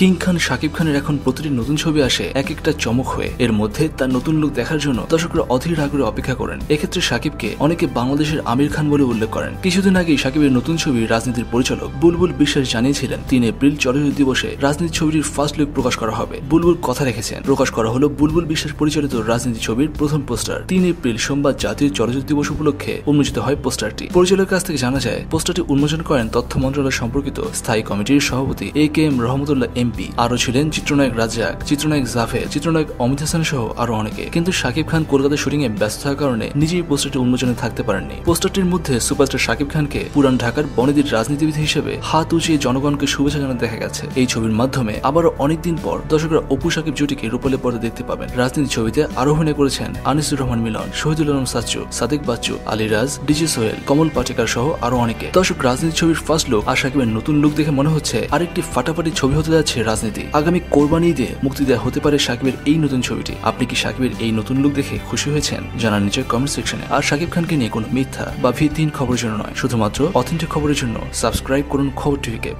King খান, শাকিব খানের এখন প্রতিটি নতুন ছবি আসে এক একটা চমক হয়ে। এর মধ্যে তার নতুন লুক দেখার জন্য দর্শকরা অধীর আগ্রহে অপেক্ষা করেন। এক্ষেত্রে শাকিবকে অনেকে বাংলাদেশের আমির খান বলে উল্লেখ করেন। কিছুদিন আগেই শাকিবের নতুন ছবি রাজনীতির পরিচালক বুলবুল বিশ্বাস জানিয়েছিলেন, তিন এপ্রিল চলচ্চিত্র দিবসে রাজনীতি ছবিটির ফার্স্ট লুক প্রকাশ করা হবে। বুলবুল কথা রেখেছেন, প্রকাশ করা হলো বুলবুল বিশ্বাস পরিচালিত রাজনীতি ছবির প্রথম পোস্টার। তিন এপ্রিল সোমবার জাতীয় চলচ্চিত্র দিবস উপলক্ষে উন্মোচিত হয় পোস্টারটি। পরিচালকের কাছ থেকে জানা যায়, পোস্টারটি উন্মোচন করেন তথ্য মন্ত্রণালয় সম্পর্কিত স্থায়ী কমিটির সভাপতি A K M Rahmatullah MP. আরও ছিলেন চিত্রনায়ক রাজ্জাক চিত্রনায়ক জাফের চিত্রনায়ক অমিত হাসান সহ আরও অনেকে। কিন্তু শাকিব খান কলকাতা শুটিং এ ব্যস্ত থাকার কারণে নিজেই পোস্টারটি উন্মোচনে থাকতে পারেননি। পোস্টারটির মধ্যে সুপারস্টার শাকিব খানকে পুরান ঢাকার বনেদির রাজনীতিবিদ হিসেবে হাত উঁচিয়ে জনগণকে শুভেচ্ছা জানাতে দেখা গেছে। এই ছবির মাধ্যমে আবারও অনেকদিন পর দর্শকরা অপু শাকিব জুটিকে রূপালে পর্দা দেখতে পাবেন। রাজনীতি ছবিতে আরও অভিনয় করেছেন আনিসুর রহমান মিলন, শহীদুল আলম সাচ্চু, সাদিক বাচ্চু আলিরাজ ডিজি সোহেল, কমল পাটেকার সহ আরও অনেকে। দর্শক, রাজনীতি ছবির ফার্স্ট লুক আর শাকিবের নতুন লুক দেখে মনে হচ্ছে আরেকটি ফাটাফাটি ছবি হতে যাচ্ছে রাজনীতি। আগামী কোরবানি ঈদে মুক্তি দেওয়া হতে পারে সাকিবের এই নতুন ছবিটি। আপনি কি সাকিবের এই নতুন লুক দেখে খুশি হয়েছেন? জানান নিচে কমেন্ট সেকশনে আর সাকিব খানকে নিয়ে কোনো মিথ্যা বা ভিত্তিহীন খবরের জন্য নয়। শুধুমাত্র অথেন্টিক খবরের জন্য সাবস্ক্রাইব করুন খবর টিভিকে